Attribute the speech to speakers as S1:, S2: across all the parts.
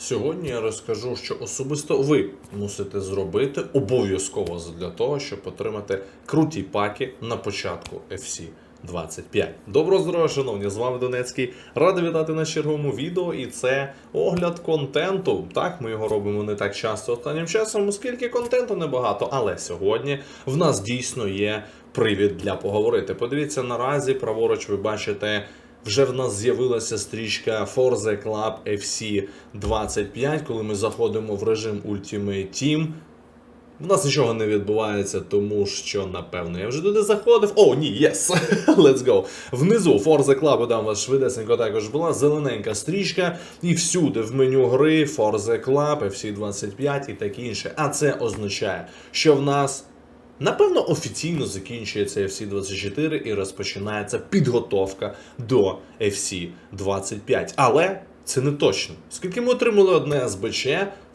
S1: Сьогодні я розкажу, що особисто ви мусите зробити обов'язково для того, щоб отримати круті паки на початку FC 25. Доброго здоров'я, шановні! З вами Донецький. Радий вітати на черговому відео, і це огляд контенту. Так, ми його робимо не так часто останнім часом, оскільки контенту небагато. Але сьогодні в нас дійсно є привід для поговорити. Подивіться наразі, праворуч ви бачите. Вже в нас з'явилася стрічка Forza Club FC 25, коли ми заходимо в режим Ultimate Team. У нас нічого не відбувається, тому що, напевно, я вже туди заходив. О, ні, єс! Let's go. Внизу Forza Club, дам вас швидесенько також була зелененька стрічка, і всюди в меню гри Forza Club, FC 25 і таке інше. А це означає, що в нас. Напевно, офіційно закінчується FC 24 і розпочинається підготовка до FC 25. Але це не точно. Скільки ми отримали одне СБЧ,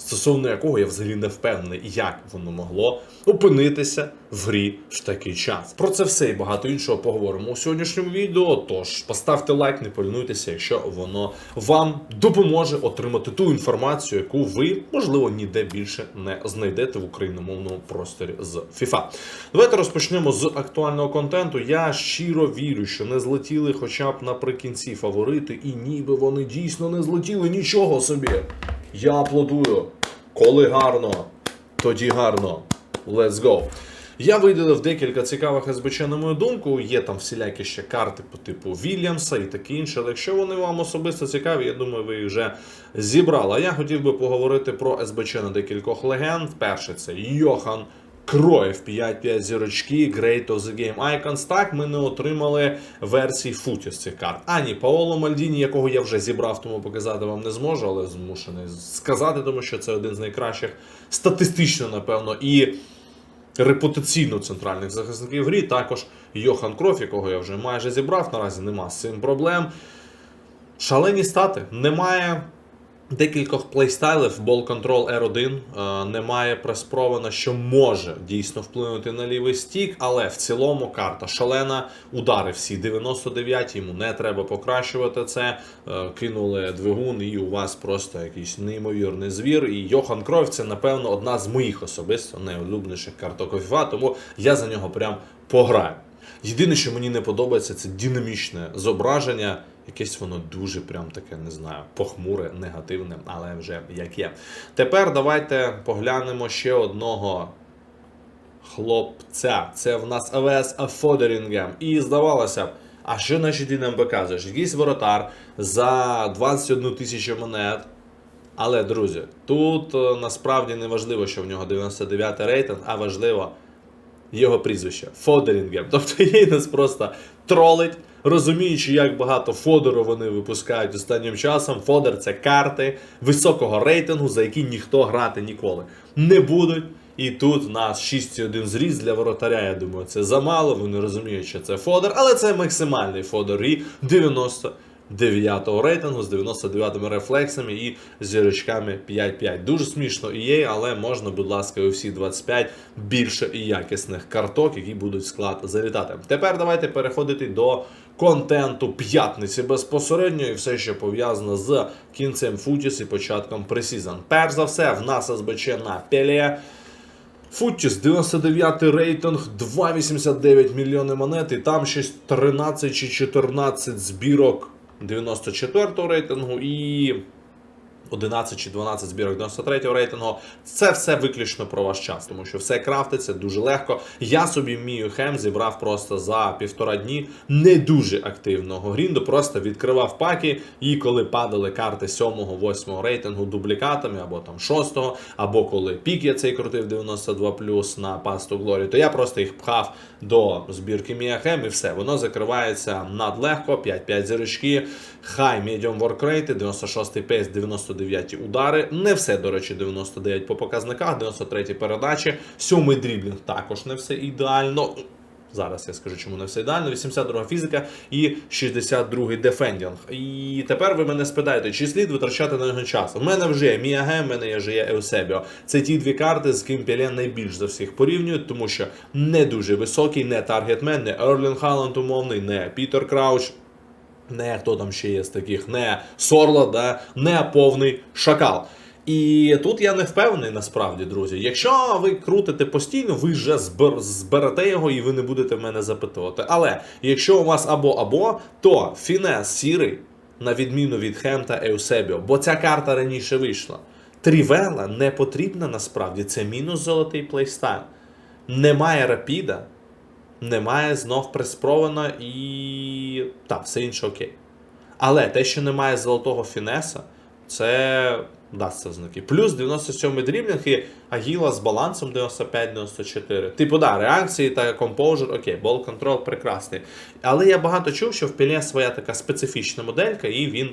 S1: стосовно якого я взагалі не впевнений, як воно могло опинитися в грі в такий час. Про це все і багато іншого поговоримо у сьогоднішньому відео. Тож поставте лайк, не полінуйтеся, якщо воно вам допоможе отримати ту інформацію, яку ви, можливо, ніде більше не знайдете в україномовному просторі з FIFA. Давайте розпочнемо з актуального контенту. Я щиро вірю, що не злетіли хоча б наприкінці фаворити, і ніби вони дійсно не злетіли нічого собі. Я аплодую. Коли гарно, тоді гарно. Let's go. Я виділив декілька цікавих СБЧ, на мою думку. Є там всілякі ще карти по типу Вільямса і таке інше. Але якщо вони вам особисто цікаві, я думаю, ви їх вже зібрали. А я хотів би поговорити про СБЧ на декількох легенд. Перший це Йохан Кроєв 5-5 зірочки, Great of the Game Icons. Так, ми не отримали версії футі з цих карт. Ані Паоло Мальдіні, якого я вже зібрав, тому показати вам не зможу, але змушений сказати, тому що це один з найкращих статистично, напевно, і репутаційно центральних захисників грі. Також Йохан Кроф, якого я вже майже зібрав, наразі нема з цим проблем. Шалені стати. Немає декількох плейстайлів, Ball Control R1, е, немає преспрована, що може дійсно вплинути на лівий стік, але в цілому карта шалена. Удари всі 99, йому не треба покращувати це. Е, Кинули двигун, і у вас просто якийсь неймовірний звір. І Йохан Кройф це, напевно, одна з моїх особисто найулюбленіших карток FIFA, тому я за нього прям пограю. Єдине, що мені не подобається, це динамічне зображення. Якесь воно дуже прям таке, не знаю, похмуре, негативне, але вже як є. Тепер давайте поглянемо ще одного хлопця. Це в нас АВС Фодерінгем. І здавалося б, а що наші ти нам показуєш? Якийсь воротар за 21 тисячу монет. Але, друзі, тут е, насправді не важливо, що в нього 99 рейтинг, а важливо його прізвище Фодерінгем. Тобто їй нас просто тролить, розуміючи, як багато фодеру вони випускають останнім часом. Фодер це карти високого рейтингу, за які ніхто грати ніколи не будуть. І тут у нас 6,1 зріз для воротаря. Я думаю, це замало. Вони розуміють, що це фодер, але це максимальний фодер і 99-го рейтингу з 99-ми рефлексами і зірочками 5-5. Дуже смішно і є, але можна, будь ласка, у всі 25 більше і якісних карток, які будуть склад залітати. Тепер давайте переходити до контенту п'ятниці безпосередньо і все, що пов'язано з кінцем Футіс і початком пресізон. Перш за все, в нас СБЧ на Пеле. Футіс 99 рейтинг, 2,89 мільйони монет, і там щось 13 чи 14 збірок 94 рейтингу і 11 чи 12 збірок 93 рейтингу. Це все виключно про ваш час, тому що все крафтиться дуже легко. Я собі Мію Хем зібрав просто за півтора дні не дуже активного грінду, просто відкривав паки, і коли падали карти 7-8 рейтингу дублікатами, або там 6-го, або коли пік я цей крутив 92 на пасту Глорі, то я просто їх пхав до збірки Мія Хем і все. Воно закривається надлегко, 5-5 зірочки, хай медіум воркрейти, 96 пейс, 99 удари. Не все, до речі, 99 по показниках, 93 передачі, 7 дріблінг також не все ідеально. Зараз я скажу, чому не все ідеально. 82 фізика і 62 дефендінг. І тепер ви мене спитаєте, чи слід витрачати на нього час? У мене вже є Міаге, в мене вже є Еусебіо. Це ті дві карти, з ким Піле найбільш за всіх порівнюють, тому що не дуже високий, не таргетмен, не Ерлін Халанд умовний, не Пітер Крауч. Не хто там ще є з таких, не Сорло, да, не повний шакал. І тут я не впевнений насправді, друзі. Якщо ви крутите постійно, ви вже збер- зберете його і ви не будете мене запитувати. Але якщо у вас або або, то фінес сірий, на відміну від Хем та Еусебіо, бо ця карта раніше вийшла. Трівела не потрібна насправді. Це мінус золотий плейстайл. Немає рапіда, немає знов приспрована і. Так, все інше окей. Але те, що немає золотого фінеса, це дасть знаки. Плюс 97 дріблінг і Агіла з балансом 95-94. Типу, да, реакції та композер, окей, бол контрол прекрасний. Але я багато чув, що в Піле своя така специфічна моделька, і він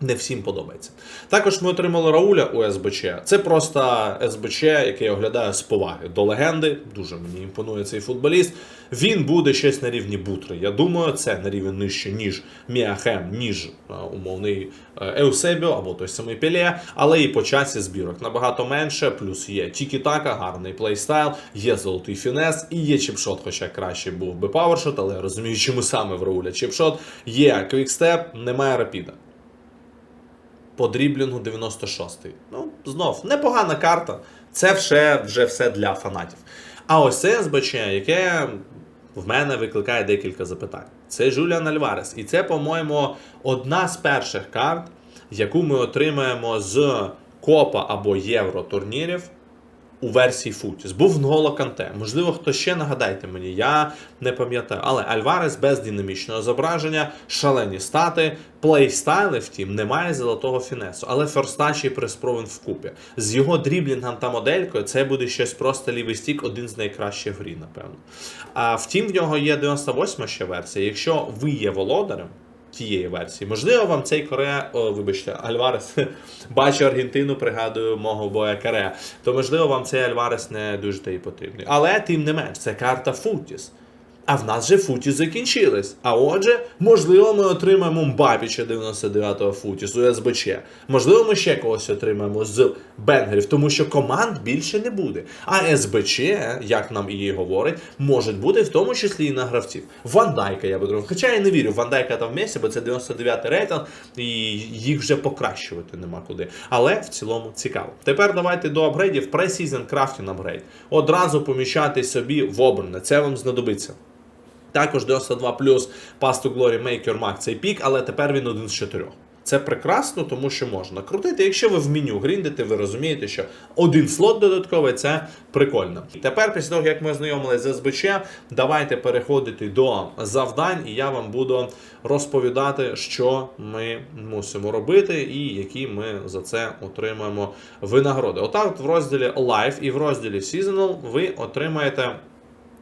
S1: не всім подобається. Також ми отримали Рауля у СБЧ. Це просто СБЧ, який я оглядаю з поваги до легенди. Дуже мені імпонує цей футболіст. Він буде щось на рівні Бутри. Я думаю, це на рівень нижче, ніж Міахем, ніж е, умовний е, Еусебіо або той самий Пеле, але і по часі збірок набагато менше. Плюс є Тікі-Така, гарний плейстайл, є золотий фінес і є чіпшот, хоча краще був би павершот, але я розумію, чому саме в Рауля чіпшот. Є квікстеп, немає рапіда по дріблінгу 96-й. Ну, знов, непогана карта. Це вже, вже все для фанатів. А ось це СБЧ, яке в мене викликає декілька запитань. Це Жуліан Альварес. І це, по-моєму, одна з перших карт, яку ми отримаємо з Копа або Євро турнірів у версії Футіс. Був Нголо Канте. Можливо, хто ще нагадайте мені, я не пам'ятаю. Але Альварес без динамічного зображення, шалені стати, плейстайли, втім, немає золотого фінесу. Але ферстач і приспровен вкупі. З його дріблінгом та моделькою це буде щось просто лівий стік, один з найкращих в грі, напевно. А втім, в нього є 98 ще версія. Якщо ви є володарем. Тієї версії. Можливо, вам цей Корея, о, вибачте, Альварес бачу Аргентину, пригадую мого боя Корея. То можливо вам цей Альварес не дуже та й потрібний. Але тим не менш, це карта Футіс. А в нас же Футіс закінчились. А отже, можливо, ми отримаємо Мбапіча 99-го Футісу СБЧ. Можливо, ми ще когось отримаємо з Бенгерів, тому що команд більше не буде. А СБЧ, як нам і говорить, можуть бути в тому числі і на гравців. Ван Дайка я би думав. Хоча я не вірю, в Ван Дайка там в Месі, бо це 99-й рейтинг, і їх вже покращувати нема куди. Але в цілому цікаво. Тепер давайте до апгрейдів. Пресізен крафтінг апгрейд. Одразу поміщати собі в обране. Це вам знадобиться. Також 92 плюс Pass to Glory Make Your Mark цей пік, але тепер він один з чотирьох. Це прекрасно, тому що можна крутити. Якщо ви в меню гріндите, ви розумієте, що один слот додатковий це прикольно. Тепер, після того, як ми ознайомилися з СБЧ, давайте переходити до завдань, і я вам буду розповідати, що ми мусимо робити, і які ми за це отримаємо винагороди. Отак, от в розділі Live і в розділі Seasonal ви отримаєте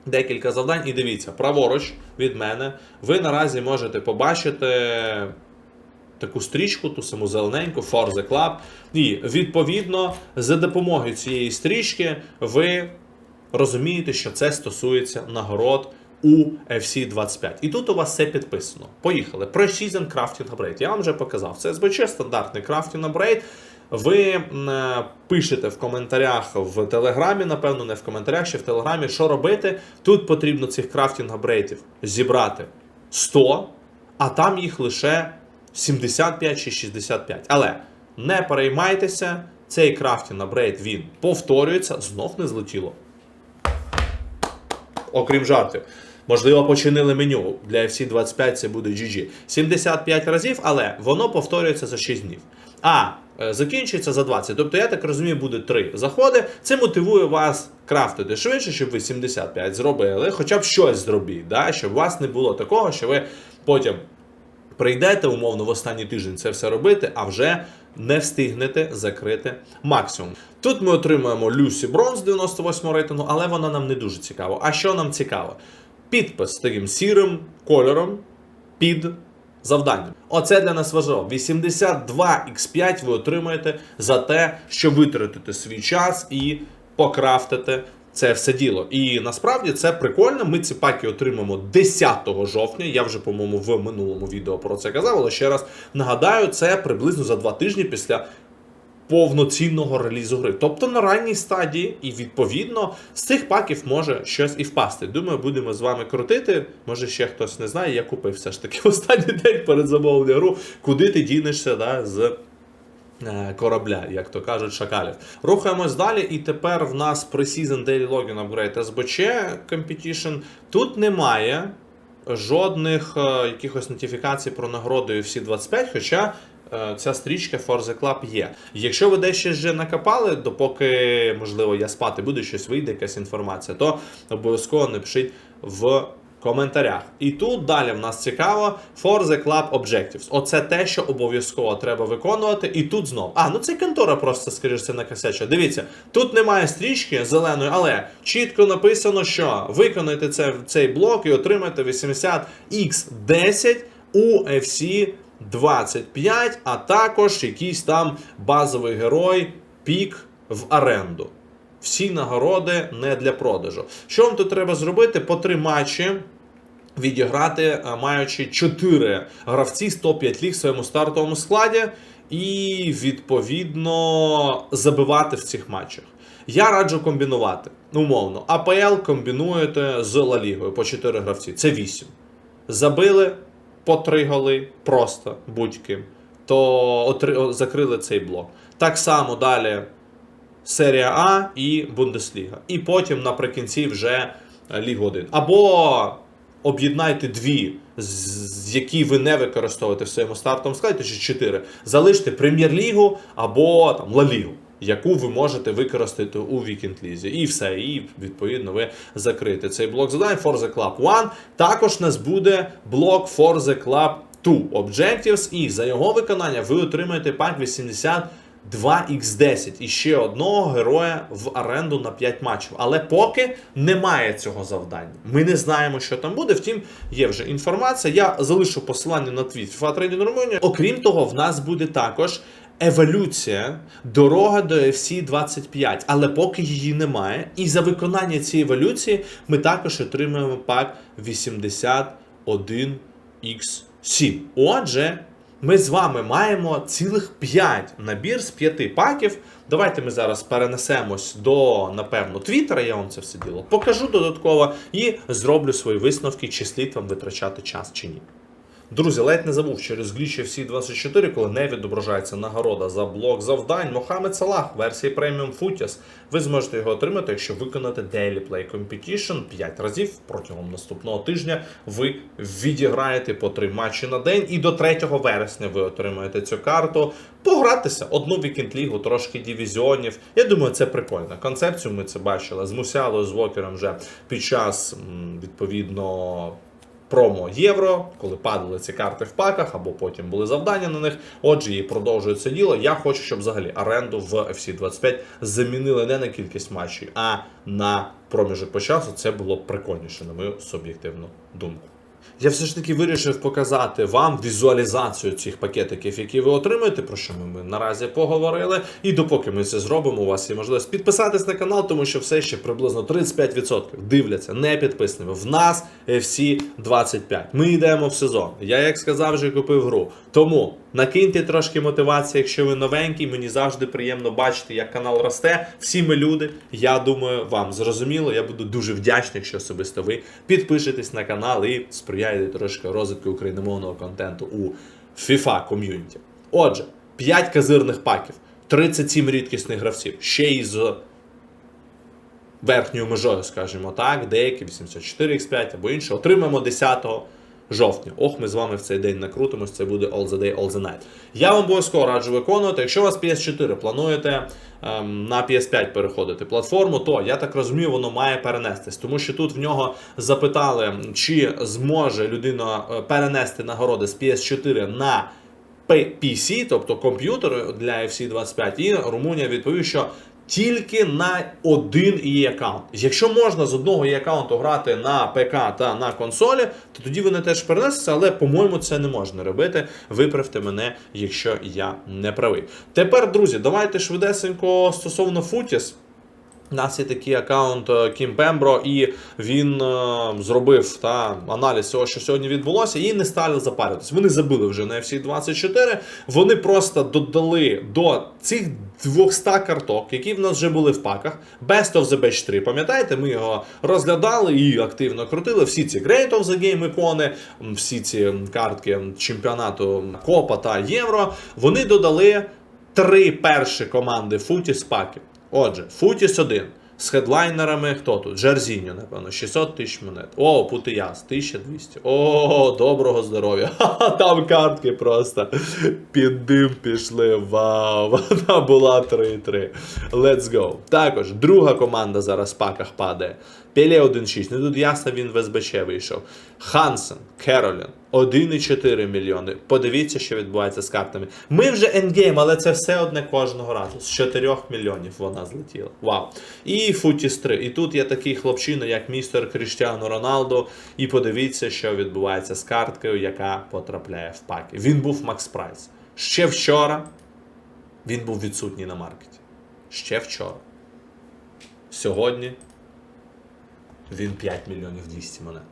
S1: декілька завдань. І дивіться, праворуч від мене ви наразі можете побачити таку стрічку, ту саму зелененьку, For the Club. І відповідно за допомогою цієї стрічки ви розумієте, що це стосується нагород. У FC 25. І тут у вас все підписано. Поїхали. Precision Crafting Upgrade. Я вам вже показав. Це СБЧ, стандартний Crafting Upgrade. Ви пишете в коментарях в Телеграмі, напевно, не в коментарях, ще в Телеграмі, що робити. Тут потрібно цих крафтінг апгрейдів зібрати 100, а там їх лише 75 чи 65. Але не переймайтеся, цей крафтінг апгрейд він повторюється, знов не злетіло. Окрім жартів. Можливо, починили меню. Для FC 25 це буде GG. 75 разів, але воно повторюється за 6 днів. А е, закінчується за 20. Тобто, я так розумію, буде 3 заходи. Це мотивує вас крафтити швидше, щоб ви 75 зробили, хоча б щось зробіть, да? щоб у вас не було такого, що ви потім прийдете умовно в останній тиждень це все робити, а вже не встигнете закрити максимум. Тут ми отримуємо Люсі Бронз 98 рейтингу, але вона нам не дуже цікава. А що нам цікаво? Підпис таким сірим кольором під завданням. Оце для нас важливо. 82 x5 ви отримаєте за те, що витратите свій час і покрафтите це все діло. І насправді це прикольно. Ми ці паки отримаємо 10 жовтня. Я вже, по-моєму, в минулому відео про це казав, але ще раз нагадаю, це приблизно за два тижні після повноцінного релізу гри. Тобто на ранній стадії, і відповідно з цих паків може щось і впасти. Думаю, будемо з вами крутити. Може ще хтось не знає, я купив все ж таки в останній день перед замовленням гру, куди ти дінешся да, з. е, Корабля, як то кажуть, шакалів. Рухаємось далі, і тепер в нас Pre-Season Daily Login Upgrade SBC Competition. Тут немає жодних е, якихось нотифікацій про нагороду UFC 25, хоча ця стрічка Forza Club є. Якщо ви дещо вже накопали, допоки, можливо, я спати буду, щось вийде, якась інформація, то обов'язково напишіть в коментарях. І тут далі в нас цікаво Forza Club Objectives. Оце те, що обов'язково треба виконувати. І тут знов. А, ну це контора просто, скоріше, це накосяча. Дивіться, тут немає стрічки зеленої, але чітко написано, що виконайте це, цей блок і отримаєте 80x10 у FC 25, а також якийсь там базовий герой пік в оренду. Всі нагороди не для продажу. Що вам тут треба зробити? По три матчі відіграти, е, маючи 4 гравці 105 ліг в своєму стартовому складі, і відповідно забивати в цих матчах. Я раджу комбінувати. Умовно, АПЛ комбінуєте з Ла Лігою по 4 гравці. Це 8. Забили по 3 голи, просто будь-ким. То отри- закрили цей блок. Так само далі Серія А і Бундесліга. І потім наприкінці вже Ліг 1. Або об'єднайте дві, з- які ви не використовуєте в своєму стартовому складі, чи чотири. Залиште Прем'єр-лігу або там Ла Лігу. Яку ви можете використати у вікенд-лізі. І все. І відповідно ви закрите цей блок завдань Forza Club 1. Також у нас буде блок Forza Club 2 Objectives, і за його виконання ви отримаєте пак 80 2x10 і ще одного героя в оренду на 5 матчів. Але поки немає цього завдання. Ми не знаємо, що там буде. Втім, є вже інформація. Я залишу посилання на твіт FIFA Trading Romania. Окрім того, в нас буде також. Еволюція, дорога до FC 25, але поки її немає. І за виконання цієї еволюції ми також отримуємо пак 81X7. Отже, ми з вами маємо цілих 5 набір з 5 паків. Давайте ми зараз перенесемось до, напевно, Твіттера, я вам це все діло покажу додатково і зроблю свої висновки, чи слід вам витрачати час чи ні. Друзі, ледь не забув, через глічі всі 24, коли не відображається нагорода за блок завдань, Мохамед Салах версії Premium Footies. Ви зможете його отримати, якщо виконати Daily Play Competition 5 разів протягом наступного тижня. Ви відіграєте по 3 матчі на день, і до 3 вересня ви отримаєте цю карту. Погратися одну вікенд-лігу, трошки дивізіонів. Я думаю, це прикольно. Концепцію ми це бачили з Мусялою, з Вокером вже під час відповідно промо євро, коли падали ці карти в паках, або потім були завдання на них. Отже, і продовжують це діло. Я хочу, щоб взагалі оренду в FC 25 замінили не на кількість матчів, а на проміжок по часу. Це було прикольніше, на мою суб'єктивну думку. Я все ж таки вирішив показати вам візуалізацію цих пакетиків, які ви отримаєте, про що ми, ми наразі поговорили. І допоки ми це зробимо, у вас є можливість підписатись на канал, тому що все ще приблизно 35% дивляться не підписаними. В нас FC 25. Ми йдемо в сезон. Я, як сказав, вже купив гру. Тому накиньте трошки мотивації, якщо ви новенький. Мені завжди приємно бачити, як канал росте. Всі ми люди. Я думаю, вам зрозуміло. Я буду дуже вдячний, якщо особисто ви підпишетесь на канал і сприяєте трошки розвитку україномовного контенту у FIFA ком'юніті. Отже, 5 казирних паків, 37 рідкісних гравців, ще й з верхньою межою, скажімо так, деякі 84x5 або інше, отримаємо 10 жовтня. Ох, ми з вами в цей день накрутимось, це буде all the day, all the night. Я вам обов'язково раджу виконувати. Якщо у вас PS4 плануєте ем, на PS5 переходити платформу, то я так розумію, воно має перенестись. Тому що тут в нього запитали, чи зможе людина е, перенести нагороди з PS4 на PC, тобто комп'ютер для FC 25, і Румунія відповів, що тільки на один її аккаунт. Якщо можна з одного її аккаунту грати на ПК та на консолі, то тоді вони теж перенесуться, але, по-моєму, це не можна робити. Виправте мене, якщо я не правий. Тепер, друзі, давайте швидесенько стосовно Футіс. У нас є такий аккаунт е, Кім Пембро, і він е, зробив та, аналіз того, що сьогодні відбулося, і не стали запарюватися. Вони забили вже на FC 24. Вони просто додали до цих 200 карток, які в нас вже були в паках. Best of the Batch 3. Пам'ятаєте, ми його розглядали і активно крутили. Всі ці Great of the Game ікони, всі ці картки чемпіонату Копа та Євро. Вони додали три перші команди Футіс паків. Отже, Футіс 1. З хедлайнерами хто тут? Джерзіньо, напевно, 600 тисяч монет. О, Путияс, 1200. О, доброго здоров'я. Там картки просто під дим пішли. Вау! Вона була 3-3. Let's go. Також друга команда зараз в паках падає. Пеле 1.6. Ну тут ясно він в СБЧ вийшов. Хансен, Керолін, 1,4 мільйони. Подивіться, що відбувається з картами. Ми вже ендгейм, але це все одне кожного разу. З 4 мільйонів вона злетіла. Вау. І Футіс 3. І тут є такий хлопчина, як містер Кріштіану Роналдо. І подивіться, що відбувається з карткою, яка потрапляє в паки. Він був Макс Прайс. Ще вчора він був відсутній на маркеті. Ще вчора. Сьогодні він 5 мільйонів 200 монет.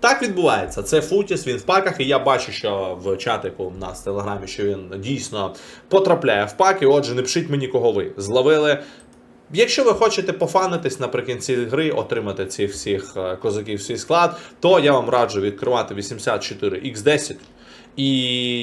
S1: Так відбувається. Це Футіс, він в паках, і я бачу, що в чатику в нас в телеграмі, що він дійсно потрапляє в паки. Отже, не пишіть мені, кого ви зловили. Якщо ви хочете пофанитись наприкінці гри, отримати цих всіх е, козаків свій склад, то я вам раджу відкривати 84X10. І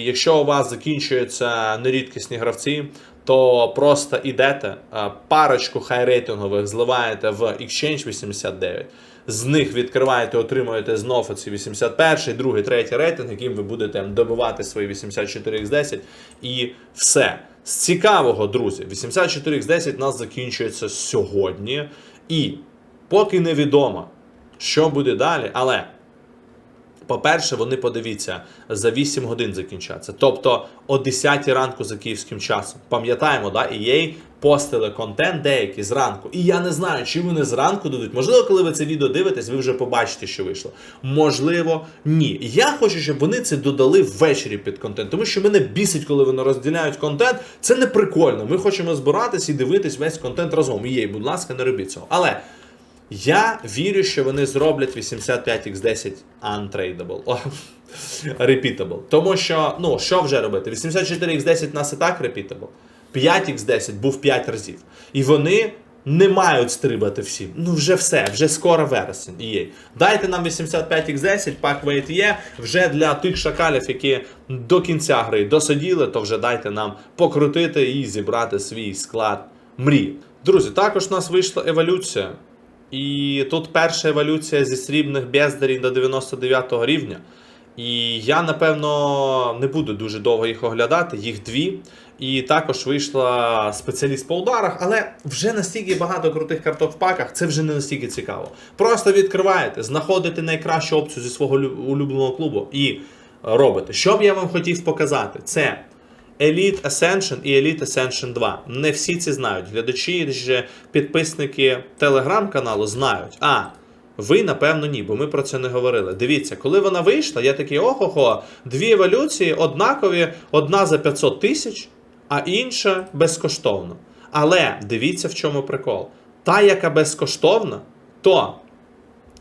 S1: якщо у вас закінчуються нерідкісні гравці, то просто ідете, е, парочку хай-рейтингових зливаєте в Exchange 89. З них відкриваєте, отримуєте знов оці 81, другий, третій рейтинг, яким ви будете добивати свої 84x10 і все. З цікавого, друзі, 84x10 у нас закінчується сьогодні. І поки невідомо, що буде далі, але по-перше, вони подивіться, за 8 годин закінчаться. Тобто о 10 ранку за київським часом. Пам'ятаємо, да, EA постили контент деякий зранку. І я не знаю, чи вони зранку дадуть. Можливо, коли ви це відео дивитесь, ви вже побачите, що вийшло. Можливо, ні. Я хочу, щоб вони це додали ввечері під контент. Тому що мене бісить, коли вони розділяють контент. Це не прикольно. Ми хочемо збиратись і дивитись весь контент разом. EA, будь ласка, не робіть цього. Але. Я вірю, що вони зроблять 85x10 untradeable. О, repeatable. Тому що, ну, що вже робити? 84x10 нас і так repeatable. 5x10 був 5 разів. І вони не мають стрибати всі. Ну, вже все, вже скоро вересень. Є. Дайте нам 85x10, пак вейт є. Вже для тих шакалів, які до кінця гри досиділи, то вже дайте нам покрутити і зібрати свій склад мрій. Друзі, також у нас вийшла еволюція. І тут перша еволюція зі срібних бездарів до 99 рівня. І я, напевно, не буду дуже довго їх оглядати, їх дві. І також вийшла спеціаліст по ударах, але вже настільки багато крутих карток в паках, це вже не настільки цікаво. Просто відкриваєте, знаходите найкращу опцію зі свого улюбленого клубу і робите. Що б я вам хотів показати, це Elite Ascension і Elite Ascension 2. Не всі ці знають. Глядачі, підписники телеграм-каналу знають. А, ви, напевно, ні, бо ми про це не говорили. Дивіться, коли вона вийшла, я такий охо-хо, дві еволюції однакові, одна за 500 тисяч, а інша безкоштовно. Але дивіться, в чому прикол. Та, яка безкоштовна, то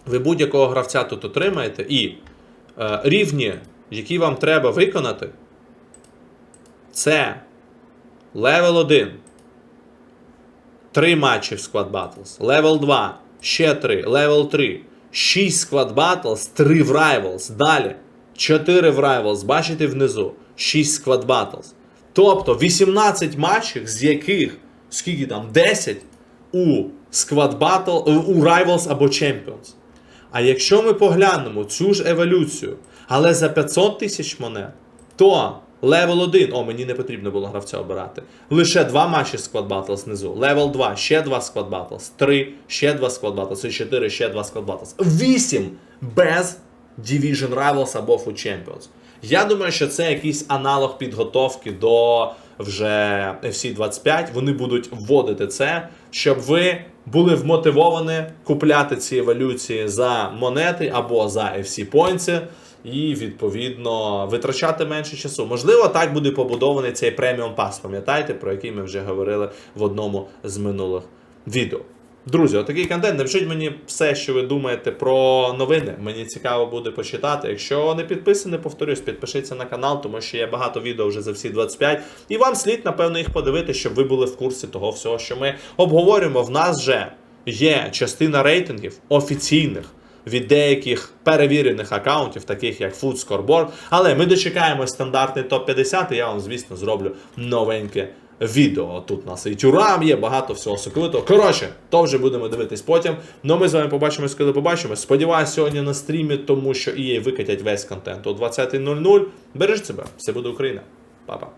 S1: ви будь-якого гравця тут отримаєте, і е, рівні, які вам треба виконати, це левел 1. 3 матчі в Squad Battles. Левел 2. Ще 3. Левел 3. 6 Squad Battles, 3 в Rivals. Далі. 4 в Rivals. Бачите внизу. 6 Squad Battles. Тобто 18 матчів, з яких скільки там? 10 у Squad Battle, у Rivals або Champions. А якщо ми поглянемо цю ж еволюцію, але за 500 тисяч монет, то левел 1, о, мені не потрібно було гравця обирати. Лише два матчі Squad Battles знизу. Левел 2, ще два Squad Battles. 3, ще два Squad Battles. І 4, ще два Squad Battles. 8 без Division Rivals або Food Champions. Я думаю, що це якийсь аналог підготовки до вже FC 25. Вони будуть вводити це, щоб ви були вмотивовані купляти ці еволюції за монети або за FC Points і відповідно витрачати менше часу. Можливо, так буде побудований цей преміум пас. Пам'ятаєте, про який ми вже говорили в одному з минулих відео. Друзі, отакий контент. Напишіть мені все, що ви думаєте про новини. Мені цікаво буде почитати. Якщо не підписані, повторюсь, підпишіться на канал, тому що є багато відео вже за всі 25. І вам слід, напевно, їх подивитися, щоб ви були в курсі того всього, що ми обговорюємо. В нас же є частина рейтингів офіційних. Від деяких перевірених аккаунтів, таких як Food Scoreboard. Але ми дочекаємось стандартний топ-50, і я вам, звісно, зроблю новеньке відео. Тут у нас і є, багато всього соковитого. Коротше, то вже будемо дивитись потім. Ну ми з вами побачимось, коли побачимось. Сподіваюсь, сьогодні на стрімі, тому що EA викатять весь контент о 20.00. Бережіть себе, все буде Україна. Па-па.